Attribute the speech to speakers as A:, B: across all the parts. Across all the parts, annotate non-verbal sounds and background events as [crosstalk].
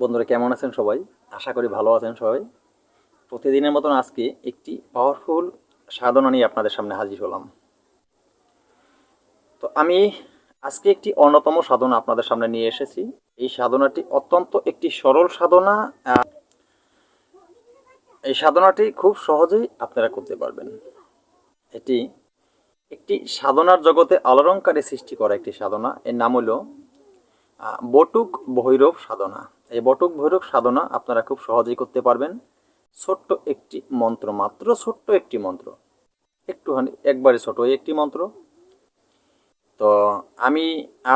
A: বন্ধুরা কেমন আছেন সবাই? আশা করি ভালো আছেন সবাই। প্রতিদিনের মতন আজকে একটি পাওয়ারফুল সাধনা নিয়ে আপনাদের সামনে হাজির হলাম। তো আমি আজকে একটি অন্যতম সাধনা আপনাদের সামনে নিয়ে এসেছি। এই সাধনাটি অত্যন্ত একটি সরল সাধনা এই সাধনাটি খুব সহজেই আপনারা করতে পারবেন। এটি একটি সাধনার জগতে অলঙ্কারে সৃষ্টি করা একটি সাধনা। এর নাম হলো বটুক ভৈরব সাধনা। এই বটুক ভৈরব সাধনা আপনারা খুব সহজেই করতে পারবেন। ছোট্ট একটি মন্ত্র মাত্র, ছোট্ট একটি মন্ত্র। একটুখানি, একবারে ছোট একটি মন্ত্র। তো আমি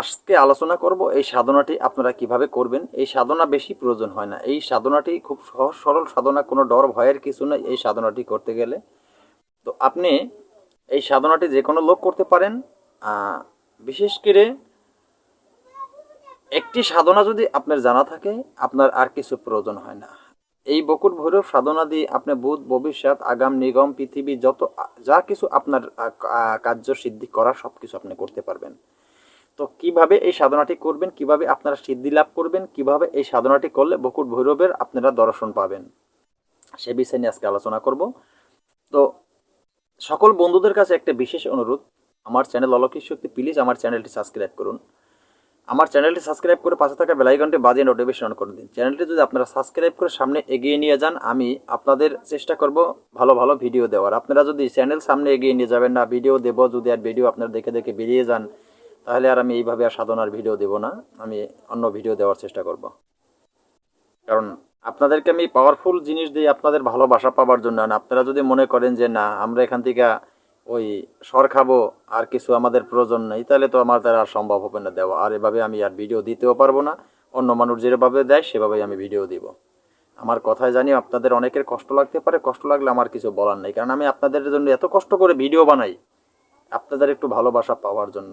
A: আজকে আলোচনা করব এই সাধনাটি আপনারা কীভাবে করবেন। এই সাধনা বেশি প্রয়োজন হয় না। এই সাধনাটি খুব সহজ, সরল সাধনা, কোনো ডর, ভয়ের কিছু নেই এই সাধনাটি করতে গেলে। তো আপনি এই সাধনাটি যে কোনো লোক করতে পারেন। বিশেষ করে একটি সাধনা যদি আপনার জানা থাকে, আপনার আর কিছু প্রয়োজন হয় না। এই বকুট ভৈরব সাধনা দিয়ে আপনি ভূত ভবিষ্যৎ, আগাম, নিগম, পৃথিবী যত, যা কিছু আপনার কার্য সিদ্ধি করা সব কিছু আপনি করতে পারবেন। তো কীভাবে এই সাধনাটি করবেন, কীভাবে আপনারা সিদ্ধি লাভ করবেন, কীভাবে এই সাধনাটি করলে বকুট ভৈরবের আপনারা দর্শন পাবেন, সে বিষয় নিয়ে আজকে আলোচনা করব। তো সকল বন্ধুদের কাছে একটা বিশেষ অনুরোধ, আমার চ্যানেল অলৌকিক শক্তি প্লিজ আমার চ্যানেলটি সাবস্ক্রাইব করুন। আমার চ্যানেলটি সাবস্ক্রাইব করে পাশে থাকা বেলাইকনটি বাজিয়ে নোটিফিকেশন অন করে দিন। চ্যানেলটি যদি আপনারা সাবস্ক্রাইব করে সামনে এগিয়ে নিয়ে যান, আমি আপনাদের চেষ্টা করব ভালো ভালো ভিডিও দেওয়ার। আপনারা যদি চ্যানেল সামনে এগিয়ে নিয়ে যাবেন না ভিডিও দেব, যদি আর ভিডিও আপনারা দেখে দেখে বেরিয়ে যান, তাহলে আর আমি এইভাবে আর সাধনার ভিডিও দেব না। আমি অন্য ভিডিও দেওয়ার চেষ্টা করব। কারণ আপনাদেরকে আমি পাওয়ারফুল জিনিস দিয়ে আপনাদের ভালোবাসা পাওয়ার জন্য আপনারা যদি মনে করেন যে না, আমরা এখান থেকে ওই সর খাব, আর কিছু আমাদের প্রয়োজন নেই, তাহলে তো আমার দ্বারা আর সম্ভব হবে না দেওয়া। আর এভাবে আমি আর ভিডিও দিতেও পারব না, অন্য মানুষ যেভাবে দেয়, সেভাবেই আমি ভিডিও দিব। আমার কথায় জানি আপনাদের অনেকের কষ্ট লাগতে পারে, কষ্ট লাগলে আমার কিছু বলার নেই, কারণ আমি আপনাদের জন্য এত কষ্ট করে ভিডিও বানাই। আপনাদের একটু ভালোবাসা পাওয়ার জন্য।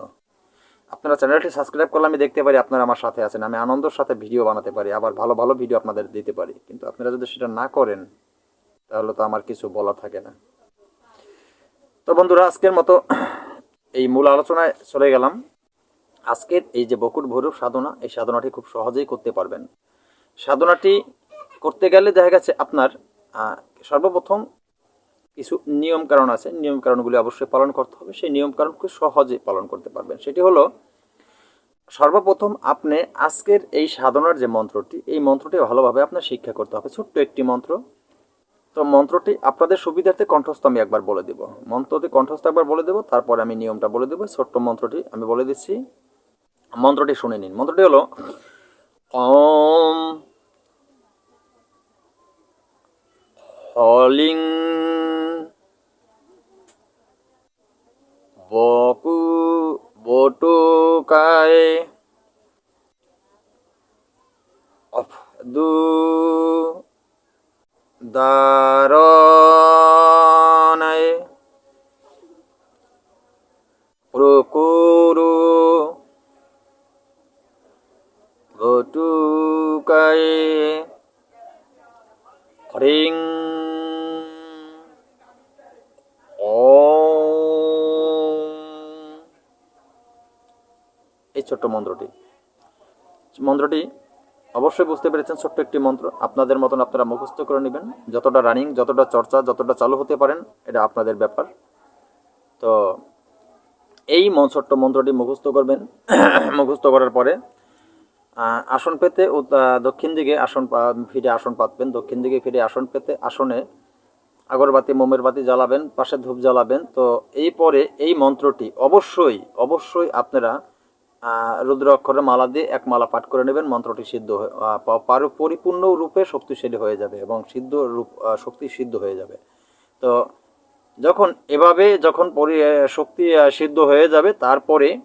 A: আপনারা চ্যানেলটি সাবস্ক্রাইব করলে আমি দেখতে পারি আপনারা আমার সাথে আছেন, আমি আনন্দের সাথে ভিডিও বানাতে পারি, আবার ভালো ভালো ভিডিও আপনাদের দিতে পারি। কিন্তু আপনারা যদি সেটা না করেন, তাহলে তো আমার কিছু বলা থাকে না। তো বন্ধুরা, আজকের মতো এই মূল আলোচনায় চলে গেলাম। আজকের এই যে বকুট ভৈরব সাধনা, এই সাধনাটি খুব সহজেই করতে পারবেন। সাধনাটি করতে গেলে দেখা গেছে আপনার সর্বপ্রথম কিছু নিয়ম কারণ আছে। নিয়ম কারণগুলি অবশ্যই পালন করতে হবে। সেই নিয়ম খুব সহজে পালন করতে পারবেন। সেটি হলো, সর্বপ্রথম আপনি আজকের এই সাধনার যে মন্ত্রটি, এই মন্ত্রটি ভালোভাবে আপনার শিক্ষা করতে হবে। ছোট্ট একটি মন্ত্র। তো মন্ত্রটি আপনাদের সুবিধার্থে কণ্ঠস্থ আমি একবার বলে দেব। মন্ত্রটি কণ্ঠস্থ একবার বলে দেব, তারপরে আমি নিয়মটা বলে দেবো। ছোট্ট মন্ত্রটি আমি বলে দিচ্ছি। মন্ত্রটি শুনে নিন। মন্ত্রটি হলো, ওম হলিং বকু বটুকায় দু দারণায় প্রকুরু বটুকায় হরিং এই ছোট্ট মন্ত্রটি। মন্ত্রটি অবশ্যই বুঝতে পেরেছেন ছোট্ট একটি মন্ত্র। আপনাদের মতন আপনারা মুখস্থ করে নেবেন। যতটা রানিং যতটা চর্চা, যতটা চালু হতে পারেন, এটা আপনাদের ব্যাপার। তো এই ছোট্ট মন্ত্রটি মুখস্থ করবেন। [clears throat] মুখস্থ করার পরে আসন পেতে দক্ষিণ দিকে আসন ফিরে আসন পাতবেন। দক্ষিণ দিকে ফিরে আসন পেতে আসনে আগরবাতি মোমের বাতি জ্বালাবেন, পাশে ধূপ জ্বালাবেন। তো এই পরে এই মন্ত্রটি অবশ্যই অবশ্যই আপনারা রুদ্র অক্ষরে মালা দিয়ে এক মালা পাঠ করে নেবেন। মন্ত্রটি সিদ্ধ হয়ে- পরিপূর্ণ রূপে শক্তিশালী হয়ে যাবে এবং সিদ্ধ রূপ শক্তি সিদ্ধ হয়ে যাবে। তো যখন এভাবে যখন পরি শক্তি সিদ্ধ হয়ে যাবে, তারপরে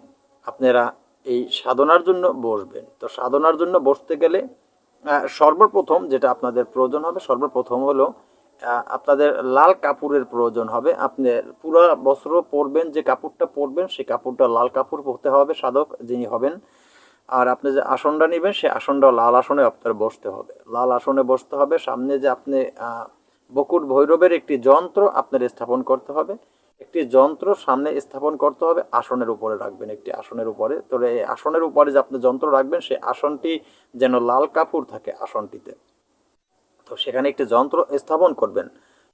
A: আপনারা এই সাধনার জন্য বসবেন। তো সাধনার জন্য বসতে গেলে সর্বপ্রথম যেটা আপনাদের প্রয়োজন হবে, সর্বপ্রথম হলো আপনাদের লাল কাপড়ের প্রয়োজন হবে। আপনি পুরো বস্ত্র পরবেন, যে কাপড়টা পরবেন, সেই কাপড়টা লাল কাপড় পরতে হবে, সাধক যিনি হবেন। আর আপনি যে আসনটা নেবেন, সেই আসনটা লাল আসনে আপনার বসতে হবে। লাল আসনে বসতে হবে। সামনে যে আপনি বকুট ভৈরবের একটি যন্ত্র আপনার স্থাপন করতে হবে। একটি যন্ত্র সামনে স্থাপন করতে হবে, আসনের উপরে রাখবেন একটি আসনের উপরে। তো এই আসনের উপরে যে আপনি যন্ত্র রাখবেন, সেই আসনটি যেন লাল কাপড় থাকে আসনটিতে। তো সেখানে একটি যন্ত্র স্থাপন করবেন।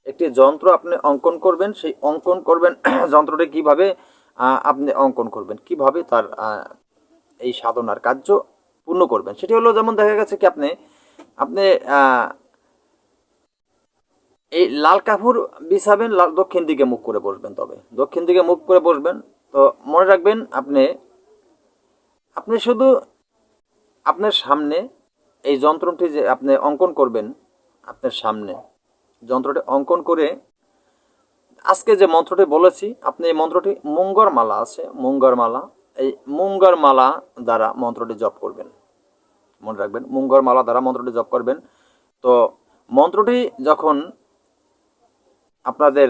A: একটি যন্ত্র আপনি অঙ্কন করবেন, সেই অঙ্কন করবেন, [clears throat] যন্ত্রটি কীভাবে আপনি অঙ্কন করবেন, কীভাবে তার এই সাধনার কার্য পূর্ণ করবেন। সেটি হলো যেমন দেখা গেছে কি আপনি আপনি এই লাল কাপড় বিছাবেন দক্ষিণ দিকে মুখ করে বসবেন তবে। দক্ষিণ দিকে মুখ করে বসবেন, তো মনে রাখবেন আপনি আপনি শুধু আপনার সামনে এই যন্ত্রটি যে আপনি অঙ্কন করবেন আপনার সামনে। যন্ত্রটি অঙ্কন করে আজকে যে মন্ত্রটি বলেছি, আপনি এই মন্ত্রটি মুঙ্গর মালা আছে মুঙ্গর মালা এই মুঙ্গর মালা দ্বারা মন্ত্রটি জপ করবেন। মনে রাখবেন মুঙ্গর মালা দ্বারা মন্ত্রটি জপ করবেন। তো মন্ত্রটি যখন আপনাদের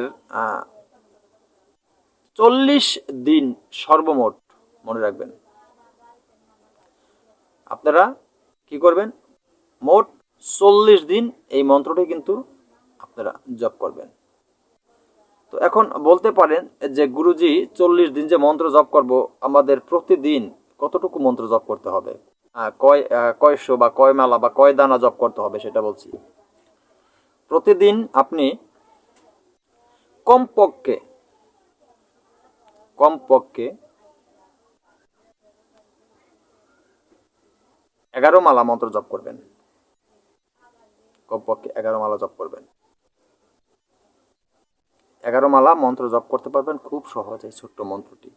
A: চল্লিশ দিন সর্বমোট, মনে রাখবেন, আপনারা কি করবেন? মোট চল্লিশ দিন এই মন্ত্রটি কিন্তু আপনারা জপ করবেন। তো এখন বলতে পারেন যে গুরুজি চল্লিশ দিন যে মন্ত্র জপ করব, আমাদের প্রতিদিন কতটুকু মন্ত্র জপ করতে হবে? কয় কয়শো বা কয় মালা বা কয় দানা জপ করতে হবে সেটা বলছি। প্রতিদিন আপনি কমপক্ষে কমপক্ষে এগারো মালা মন্ত্র জপ করবেন। কমপক্ষে এগারো মালা জপ করবেন। এগারো মালা মন্ত্র জপ করতে পারবেন, খুব সহজ এই ছোট্ট মন্ত্রটি।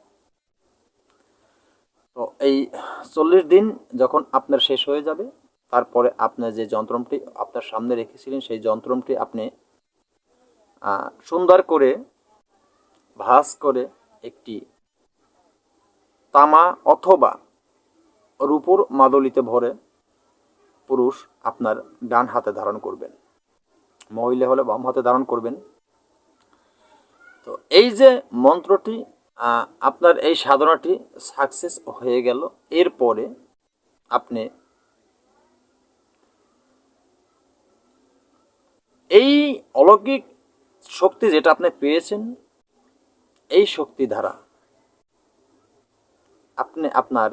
A: তো এই চল্লিশ দিন যখন আপনার শেষ হয়ে যাবে, তারপরে আপনার যে যন্ত্রটি আপনার সামনে রেখেছিলেন, সেই যন্ত্রটি আপনি সুন্দর করে ভাঁজ করে একটি তামা অথবা রূপোর মাদলিতে ভরে পুরুষ আপনার ডান হাতে ধারণ করবেন। মহিলা হলে বাম হাতে ধারণ করবেন। তো এই যে মন্ত্রটি আপনার এই সাধনাটি সাকসেস হয়ে গেল। এরপরে আপনি এই অলৌকিক শক্তি যেটা আপনি পেয়েছেন, এই শক্তি দ্বারা আপনি আপনার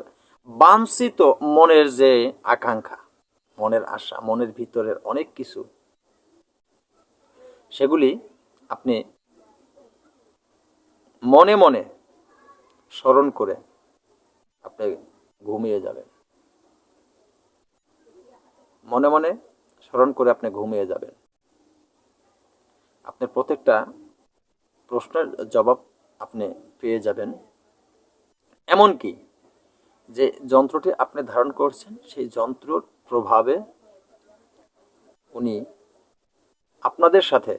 A: বাঞ্ছিত মনের যে আকাঙ্ক্ষা মনের আশা, মনের ভিতরের অনেক কিছু। সেগুলি আপনি মনে মনে স্মরণ করে আপনি ঘুমিয়ে যাবেন। মনে মনে স্মরণ করে আপনি ঘুমিয়ে যাবেন। আপনি প্রত্যেকটা প্রশ্নের জবাব আপনি পেয়ে যাবেন। এমনকি যে যন্ত্রটি আপনি ধারণ করছেন, সেই যন্ত্রর প্রভাবে উনি আপনাদের সাথে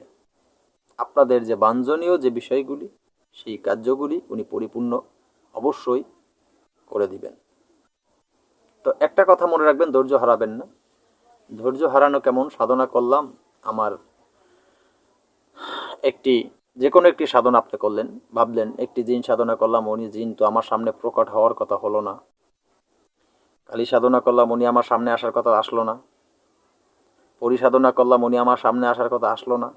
A: আপনাদের যে বাঞ্ছনীয় যে বিষয়গুলি, সেই কার্যগুলি উনি পরিপূর্ণ অবশ্যই করে দিবেন। তো একটা কথা মনে রাখবেন, ধৈর্য হারাবেন না। ধৈর্য হারানো কেমন? সাধনা করলাম, আমার একটি, যে কোনো একটি সাধনা আপনি করলেন, ভাবলেন, একটি জিন সাধনা করলাম, উনি জিন তো আমার সামনে প্রকট হওয়ার কথা হলো না। কালী সাধনা করলাম, উনি আমার সামনে আসার কথা আসলো না। পরিসাধনা করলাম, উনি আমার সামনে আসার কথা আসলো না।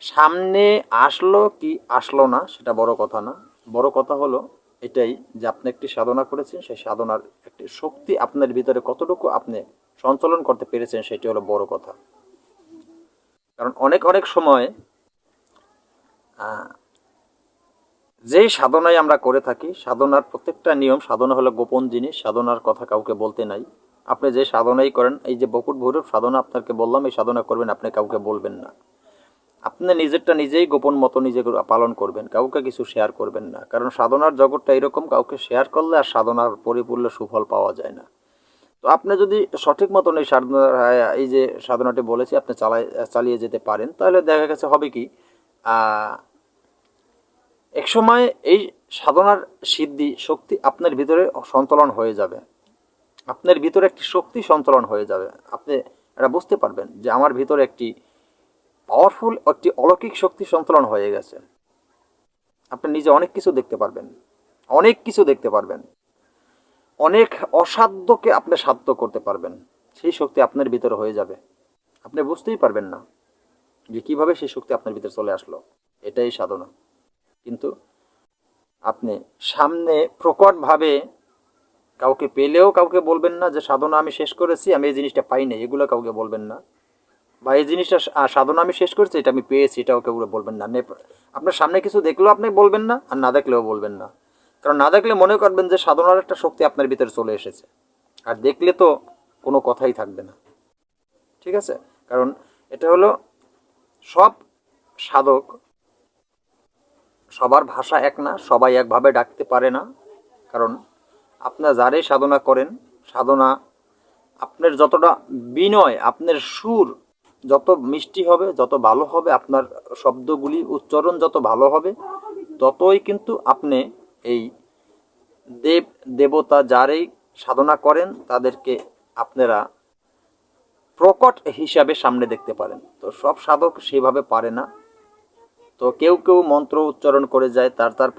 A: সামনে আসলো কি আসলো না, সেটা বড় কথা না। বড় কথা হলো এটাই যে আপনি একটি সাধনা করেছেন, সেই সাধনার একটি শক্তি আপনার ভিতরে কতটুকু আপনি সঞ্চালন করতে পেরেছেন, সেটি হলো বড় কথা। কারণ অনেক অনেক সময় যেই সাধনাই আমরা করে থাকি, সাধনার প্রত্যেকটা নিয়ম, সাধনা হলো গোপন জিনিস, সাধনার কথা কাউকে বলতে নাই। আপনি যে সাধনাই করেন, এই যে বকুট ভৈরব সাধনা আপনাকে বললাম, এই সাধনা করবেন, আপনি কাউকে বলবেন না। আপনি নিজেরটা নিজেই গোপন মতো নিজে পালন করবেন, কাউকে কিছু শেয়ার করবেন না। কারণ সাধনার জগৎটা এরকম, কাউকে শেয়ার করলে আর সাধনার পরিপূর্ণ সুফল পাওয়া যায় না। তো আপনি যদি সঠিক মতন এই সাধনার এই যে সাধনাটি বলেছি, আপনি চালাই, চালিয়ে যেতে পারেন, তাহলে দেখা গেছে হবে কি আহ, এক সময় এই সাধনার সিদ্ধি শক্তি আপনার ভিতরে সঞ্চালন হয়ে যাবে। আপনার ভিতরে একটি শক্তি সঞ্চালন হয়ে যাবে। আপনি এটা বুঝতে পারবেন যে আমার ভিতরে একটি পাওয়ারফুল একটি অলৌকিক শক্তি সঞ্চালন হয়ে গেছে। আপনি নিজে অনেক কিছু দেখতে পারবেন। অনেক কিছু দেখতে পারবেন। অনেক অসাধ্যকে আপনি সাধ্য করতে পারবেন। সেই শক্তি আপনার ভিতরে হয়ে যাবে। আপনি বুঝতেই পারবেন না যে কীভাবে সেই শক্তি আপনার ভিতরে চলে আসলো। এটাই সাধনা। কিন্তু আপনি সামনে প্রকটভাবে কাউকে পেলেও কাউকে বলবেন না যে, সাধনা আমি শেষ করেছি, আমি এই জিনিসটা পাই নাই। এগুলো কাউকে বলবেন না। বা এই জিনিসটা সাধনা আমি শেষ করেছি, এটা আমি পেয়েছি, এটাও কেউ বলবেন না। নে- আপনার সামনে কিছু দেখলেও আপনি বলবেন না, আর না দেখলেও বলবেন না। কারণ না দেখলে মনে করবেন যে, সাধনার একটা শক্তি আপনার ভিতরে চলে এসেছে। আর দেখলে তো কোনো কথাই থাকবে না। ঠিক আছে? কারণ এটা হলো সব সাধক সবার ভাষা এক না, সবাই একভাবে ডাকতে পারে না। কারণ আপনার যারাই সাধনা করেন, সাধনা আপনার যতটা বিনয়, আপনার সুর যত মিষ্টি হবে, যত ভালো হবে, আপনার শব্দগুলি, উচ্চারণ যত ভালো হবে, ততই কিন্তু আপনি এই দেব, দেবতা যারাই সাধনা করেন, তাদেরকে আপনারা প্রকট হিসাবে সামনে দেখতে পারেন। তো সব সাধক সেভাবে পারে না। তো কেউ কেউ মন্ত্র উচ্চারণ করে যায়, তার তার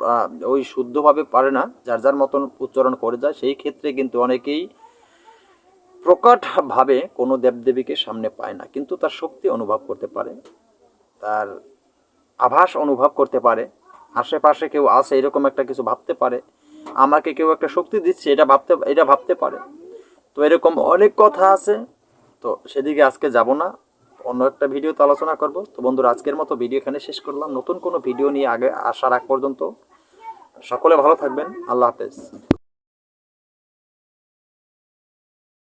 A: ওই শুদ্ধভাবে পারে না, যার যার মতন উচ্চারণ করে যায়, সেই ক্ষেত্রে কিন্তু অনেকেই প্রকটভাবে কোনো দেবদেবীকে সামনে পায় না, কিন্তু তার শক্তি অনুভব করতে পারে, তার আভাস অনুভব করতে পারে, আশেপাশে কেউ আছে, এরকম একটা কিছু ভাবতে পারে, আমাকে কেউ একটা শক্তি দিচ্ছে, এটা ভাবতে এটা ভাবতে পারে, তো এরকম অনেক কথা আছে, তো সেদিকে আজকে যাব না অন্য একটা ভিডিওতে আলোচনা করব। তো বন্ধুরা, আজকের মতো ভিডিও এখানে শেষ করলাম। নতুন কোনো ভিডিও নিয়ে আগে আসার আগ পর্যন্ত সকলে ভালো থাকবেন। আল্লাহ হাফেজ।